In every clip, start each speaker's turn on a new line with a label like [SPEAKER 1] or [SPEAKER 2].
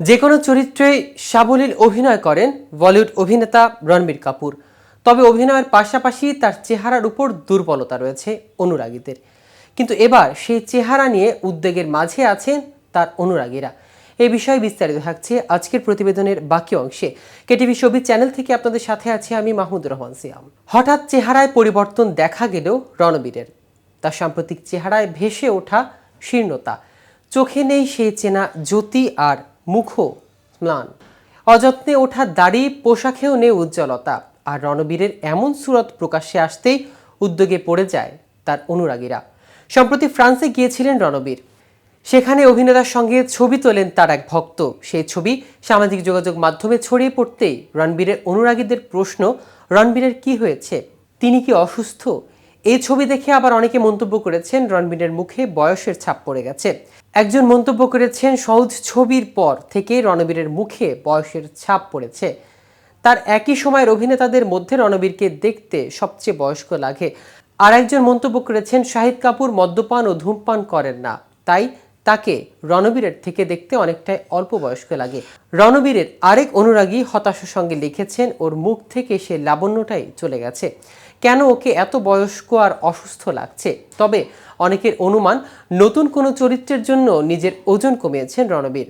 [SPEAKER 1] যে কোনো চরিত্রে সাবলীল অভিনয় করেন বলিউড অভিনেতা রণবীর কাপুর। তবে অভিনয়ের পাশাপাশি তার চেহারার উপর দুর্বলতা রয়েছে অনুরাগীদের। কিন্তু এবার সেই চেহারা নিয়ে উদ্বেগের মাঝে আছেন তার অনুরাগীরা। এই বিষয়ে বিস্তারিত থাকছে আজকের প্রতিবেদনের বাকি অংশে। কেটিভি ছবি চ্যানেল থেকে আপনাদের সাথে আছি আমি মাহমুদুর রহমান সিয়াম। হঠাৎ চেহারায় পরিবর্তন দেখা গেলেও রণবীরের। তার সাম্প্রতিক চেহারায় ভেসে ওঠা শীর্ণতা। চোখে নেই সেই চেনা জ্যোতি আর মুখও ম্লান অযত্নে ওঠা দাড়ি, পোশাকেও নেই উজ্জ্বলতা। আর রণবীরের এমন সুরত প্রকাশ্যে আসতেই উদ্যোগে পড়ে যায় তার অনুরাগীরা। সম্প্রতি ফ্রান্সে গিয়েছিলেন রণবীর। সেখানে অভিনেতার সঙ্গে ছবি তোলেন তার এক ভক্ত। সেই ছবি সামাজিক যোগাযোগ মাধ্যমে ছড়িয়ে পড়তেই রণবীরের অনুরাগীদের প্রশ্ন, রণবীরের কি হয়েছে? তিনি কি অসুস্থ? এই ছবি দেখে আবার অনেকে মন্তব্য করেছেন, রণবীরের মুখে বয়সের ছাপ পড়ে গেছে। একজন মন্তব্য করেছেন, সহজ ছবির পর থেকে রণবীরের মুখে বয়সের ছাপ পড়েছে। তার একই সময়ের অভিনেতাদের মধ্যে রণবীরকে দেখতে সবচেয়ে বয়স্ক লাগে। আর একজন মন্তব্য করেছেন, শাহিদ কাপুর মদ্যপান ও ধূমপান করেন না। তাই তাকে রণবীরের থেকে দেখতে অনেকটাই অল্প বয়স্ক লাগে। রণবীরের আরেক অনুরাগী হতাশার সঙ্গে লিখেছেন, ওর মুখ থেকে সে লাবণ্যটাই চলে গেছে। কেন ওকে এত বয়স্ক আর অসুস্থ লাগছে? তবে অনেকের অনুমান, নতুন কোনো চরিত্রের জন্য নিজের ওজন কমিয়েছেন রণবীর।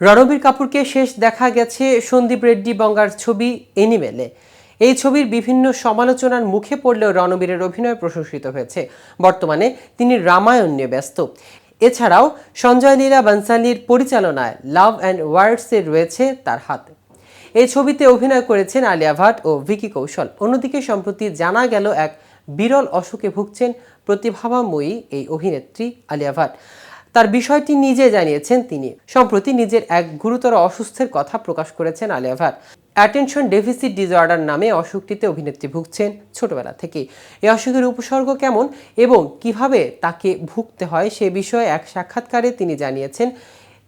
[SPEAKER 1] রণবীর কাপুরকে শেষ দেখা গেছে সন্দীপ রেড্ডি বঙ্গার ছবি এনিমেলে। এই ছবির বিভিন্ন সমালোচনার মুখে পড়লেও রণবীরের অভিনয় প্রশংসিত হয়েছে। বর্তমানে তিনি রামায়ণ নিয়ে ব্যস্ত। এছাড়াও সঞ্জয় লীলা বানসালির পরিচালনায় লাভ অ্যান্ড ওয়ার্ডসে রয়েছে তার হাত। এই ছবিতে অভিনয় করেছেন আলিয়া ভাট ও ভিকি কৌশল। অন্যদিকে সম্প্রতি জানা গেল এক বিরল অসুখে ভুগছেন প্রতিভাবাময়ী এই অভিনেত্রী আলিয়া ভাট। তার বিষয়টি নিজে জানিয়েছেন তিনি। সম্প্রতি নিজের এক গুরুতর অসুস্থের কথা প্রকাশ করেছেন Alia Bhatt. Attention deficit disorder নামে অসুখটিতে অভিনেত্রী ভুগছেন ছোটবেলা থেকেই। এই অসুখের উপসর্গ কেমন এবং কীভাবে তাকে ভুগতে হয় সে বিষয়ে এক সাক্ষাৎকারে তিনি জানিয়েছেন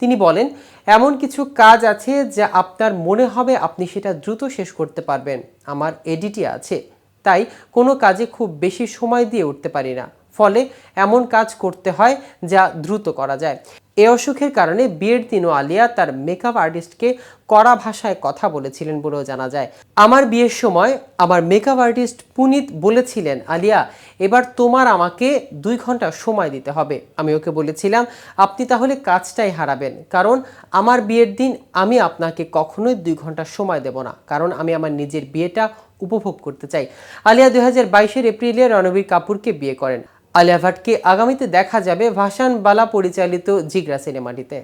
[SPEAKER 1] তিনি বলেন, এমন কিছু কাজ আছে যা আপনার মনে হবে আপনি সেটা দ্রুত শেষ করতে পারবেন। আমার এডিটি আছে। তাই কোনো কাজে খুব বেশি সময় দিয়ে উঠতে পারি না। ফলে এমন কাজ করতে হয় যা দ্রুত করা যায়। এ অসুখের কারণে বিয়ের দিনও আলিয়া তার মেকআপ আর্টিস্টকে কড়া ভাষায় কথা বলেছিলেন বলেও জানা যায়। আমার বিয়ের সময় আমার মেকআপ আর্টিস্ট পুনিত বলেছিলেন, আলিয়া, এবার তোমার আমাকে দুই ঘণ্টা সময় দিতে হবে। আমি ওকে বলেছিলাম, আপনি তাহলে কাজটাই হারাবেন। কারণ আমার বিয়ের দিন আমি আপনাকে কখনোই দুই ঘণ্টা সময় দেব না। কারণ আমি আমার নিজের বিয়েটা উপভোগ করতে চাই। আলিয়া দুই হাজার বাইশের এপ্রিলে রণবীর কাপুরকে বিয়ে করেন। আলিয়া ভাটকে আগামীতে দেখা যাবে ভাসান বালা পরিচালিত জিগরা সিনেমাটিতে।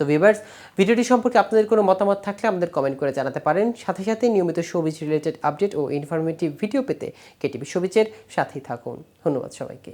[SPEAKER 1] তো ভিভার্স ভিডিওটি সম্পর্কে আপনাদের কোনো মতামত থাকলে আমাদের কমেন্ট করে জানাতে পারেন। সাথে সাথে নিয়মিত শোবিজ রিলেটেড আপডেট ও ইনফরমেটিভ ভিডিও পেতে কেটিভি শোবিজের সাথেই থাকুন। ধন্যবাদ সবাইকে।